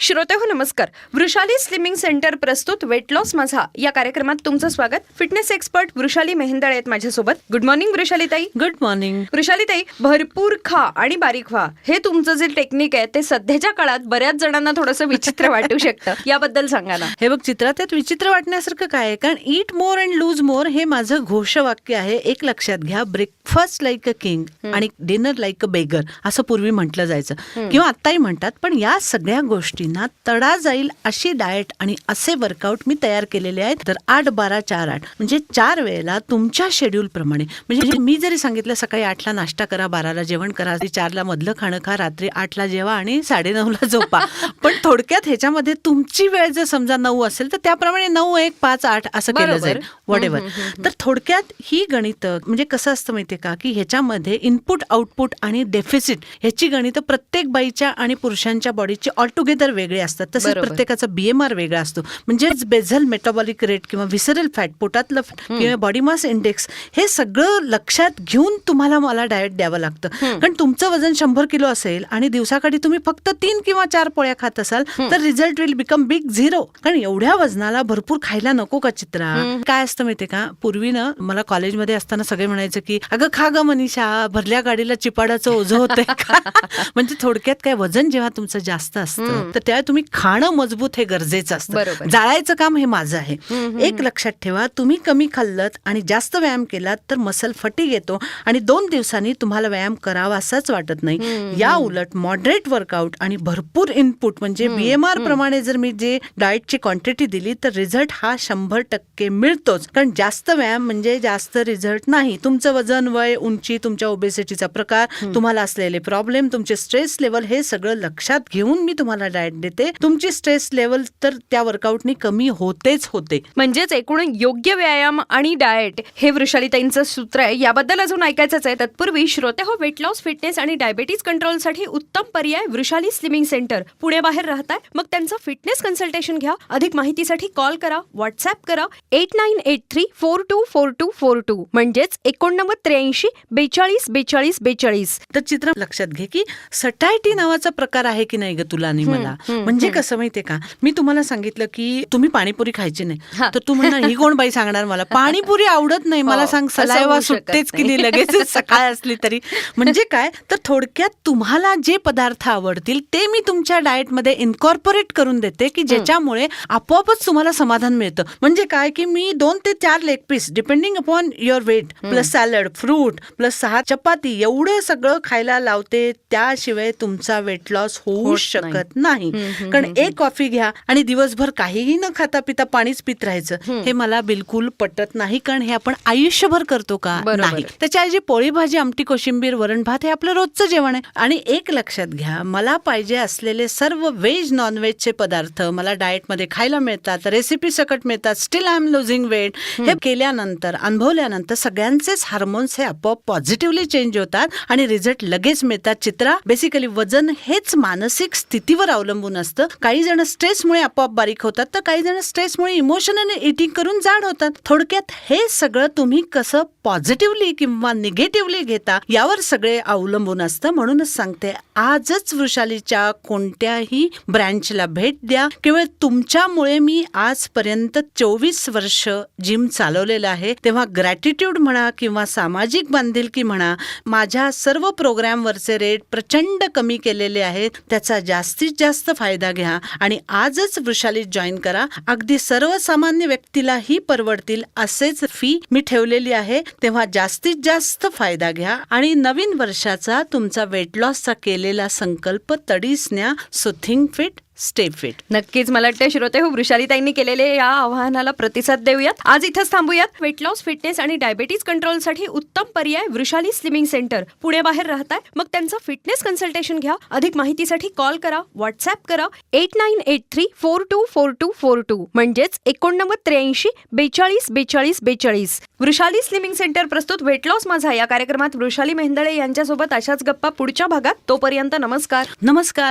श्रोते हो नमस्कार. वृषाली स्लिमिंग सेंटर प्रस्तुत वेट लॉस माझा. या कार्यक्रमात तुमचं स्वागत. फिटनेस एक्सपर्ट वृषाली मेहंदळ आहेत माझ्यासोबत. गुड मॉर्निंग वृषाली ताई. गुड मॉर्निंग वृषाली ताई भरपूर खा आणि बारीक व्हा. हे तुमचं जे टेक्निक आहे ते सध्याच्या काळात बऱ्याच जणांना थोडंसं विचित्र वाटू शकतं. याबद्दल सांगा ना. हे बघ चित्रा त्यात विचित्र वाटण्यासारखं काय आहे? कारण ईट मोर अँड लूज मोर हे माझं घोषवाक्य आहे. एक लक्षात घ्या. ब्रेकफास्ट लाईक अ किंग आणि डिनर लाईक अ बेगर असं पूर्वी म्हटलं जायचं. किंवा आत्ताही म्हणतात पण या सगळ्या गोष्टींना तडा जाईल अशी डाएट आणि असे वर्कआउट मी तयार केलेले आहेत. तर आठ बारा चार आठ. म्हणजे चार वेळेला तुमच्या शेड्यूल प्रमाणे. म्हणजे मी जरी सांगितलं सकाळी आठला नाश्ता करा बाराला जेवण करा चारला मधलं खाणं खा रात्री आठला जेवा आणि साडेनऊला झोपा. पण थोडक्यात ह्याच्यामध्ये तुमची वेळ जर समजा नऊ असेल तर त्याप्रमाणे नऊ एक पाच आठ असं केलं. जाईल. वॉट एव्हर तर थोडक्यात ही गणित म्हणजे कसं असतं माहितीये का? की ह्याच्यामध्ये इनपुट आउटपुट आणि डेफिसिट ह्याची गणितं प्रत्येक बाईच्या आणि पुरुषांच्या बॉडीची ऑल टुगेदर वेगळी असतात तसेच बरोबर. प्रत्येकाचा बीएमआर वेगळा असतो. म्हणजे बेझल मेटाबॉलिक रेट किंवा विसरल फॅट पोटातलं fat किंवा बॉडी मास इंडेक्स हे सगळं लक्षात घेऊन तुम्हाला मला डाएट द्यावं लागतं. कारण तुमचं वजन शंभर किलो असेल आणि दिवसाकाठी तुम्ही फक्त तीन किंवा चार पोळ्या खात असाल तर result will become big zero कारण एवढ्या वजनाला भरपूर खायला नको का चित्रा? काय असतं माहितीये का? पूर्वी ना मला कॉलेजमध्ये असताना सगळे म्हणायचं की अगं खा ग मनीषा भरल्या गाडीला चिपाडाचं ओझं होतंय का? म्हणजे थोडक्यात काय वजन जेव्हा तुमचं जास्त असतं तर तेव्हा तुम्ही खाणं मजबूत हे गरजेचं असतं. जाळायचं काम हे माझं आहे. एक लक्षात ठेवा तुम्ही कमी खाल्लत आणि जास्त व्यायाम केलात तर मसल फटीग येतो आणि दोन दिवसांनी तुम्हाला व्यायाम करावासाच वाटत नाही. या उलट मॉडरेट वर्कआउट आणि भरपूर इनपुट म्हणजे बीएमआर प्रमाणे जर मी जे डाएटची क्वांटिटी दिली तर रिझल्ट हा शंभर टक्के मिळतोच. कारण जास्त व्यायाम म्हणजे जास्त रिझल्ट नाही. तुमचं वजन वय उंची तुमच्या ओबेसिटीचा प्रकार तुम्हाला असलेले प्रॉब्लेम तुमचे स्ट्रेस लेवल हे सगळं लक्षात घेऊन मी तुम्हाला डाएट देते. तुमची स्ट्रेस लेवल तर त्या वर्कआउटनी कमी होतेच होते. म्हणजेच एकूण योग्य व्यायाम आणि डाएट हे वृषालीताईंचं सूत्र आहे. याबद्दल अजून ऐकायचंच आहे. तत्पूर्वी श्रोते हो वेट लॉस फिटनेस आणि डायबेटीज कंट्रोलसाठी उत्तम पर्याय वृषाली स्लिमिंग सेंटर पुणे बाहेर राहताय? मग त्यांचं फिटनेस कन्सल्टेशन घ्या. अधिक माहितीसाठी कॉल करा व्हॉट्सअप करा. Eight nine eight three four two four two four two म्हणजेच एकोणनव्वद त्र्याऐंशी बेचाळीस बेचाळीस बेचाळीस. तर चित्र लक्षात घे की सटायटी नावाचा प्रकार आहे की नाही ग तुला आणि मला? म्हणजे कसं माहितीये का? मी तुम्हाला सांगितलं की तुम्ही पाणीपुरी खायची. नाही. तर तू म्हणणार ही कोण बाई सांगणार मला? पाणीपुरी आवडत नाही. मला हो, सांग असं सलायवा होऊ शकत सुटतेच की नाही. नाही लगेच सकाळ असली तरी. म्हणजे काय? तर थोडक्यात तुम्हाला जे पदार्थ आवडतील ते मी तुमच्या डाएटमध्ये इन्कॉर्पोरेट करून देते की ज्याच्यामुळे आपोआपच तुम्हाला समाधान मिळतं. म्हणजे काय की मी दोन ते चार leg piece depending upon your weight plus salad fruit plus सहा चपाती एवढं सगळं खायला लावते त्याशिवाय तुमचा वेट लॉस होऊ शकत नाही. कारण एक कॉफी घ्या आणि दिवसभर काहीही न खाता पिता पाणीच पित राहायचं. हे मला बिलकुल पटत नाही कारण हे आपण आयुष्यभर करतो का. नाही. त्याच्या ऐवजी पोळी भाजी आमटी कोशिंबीर वरण भात हे आपलं रोजचं जेवण आहे. आणि एक लक्षात घ्या मला पाहिजे असलेले सर्व व्हेज नॉन व्हेजचे पदार्थ मला डाएटमध्ये खायला मिळतात रेसिपी सकट मिळतात still I am losing weight. हे केल्यानंतर अनुभवल्यानंतर सगळ्यांचेच हार्मोन्स हे आपोआप पॉझिटिव्हली चेंज होतात आणि रिझल्ट लगेच मिळतात. चित्रा बेसिकली वजन हेच मानसिक स्थितीवर अवलंबून असतं. काही जण स्ट्रेसमुळे आपोआप बारीक होतात तर काही जण स्ट्रेसमुळे इमोशनल इटिंग करून जाड होतात. थोडक्यात हे सगळं तुम्ही कसं पॉझिटिव्हली किंवा निगेटिव्हली घेता यावर सगळे अवलंबून असतं म्हणूनच सांगते आजच वृषालीच्या कोणत्याही ब्रँचला भेट द्या. केवळ तुमच्यामुळे मी आजपर्यंत चोवीस वर्ष जिम चालवलेलं आहे. तेव्हा ग्रॅटिट्यूड म्हणा किंवा सामाजिक बांधिलकी म्हणा माझ्या सर्व प्रोग्रामवरचे रेट प्रचंड कमी केलेले आहेत. त्याचा जास्तीत जास्त फायदा घ्या आणि आजच वृषालीत जॉईन करा. अगदी सर्वसामान्य व्यक्तीलाही परवडतील असेच फी मी ठेवलेली आहे. तेव्हा जास्तीत जास्त फायदा घ्या आणि नवीन वर्षाचा तुमचा वेट लॉसचा केलेला संकल्प तडीस न्या so think fit stay fit नक्कीच मला वाटतं श्रोते हो वृषालीताईंनी केलेले या आव्हानाला प्रतिसाद देऊयात. आज इथंच थांबूयात. वेट लॉस फिटनेस आणि डायबेटीज कंट्रोलसाठी उत्तम पर्याय वृषाली स्लिमिंग सेंटर पुणे बाहेर राहताय? मग त्यांचं फिटनेस कन्सल्टेशन घ्या. अधिक माहितीसाठी कॉल करा व्हॉट्सअप करा. Eight nine eight three four two four two four two म्हणजेच एकोणनव्वद त्र्याऐंशी बेचाळीस बेचाळीस बेचाळीस. वृषाली स्लिमिंग सेंटर प्रस्तुत वेट लॉस माझा. या कार्यक्रमात वृषाली मेहंदळे यांच्यासोबत अशाच गप्पा पुढच्या भागात. तोपर्यंत नमस्कार. नमस्कार.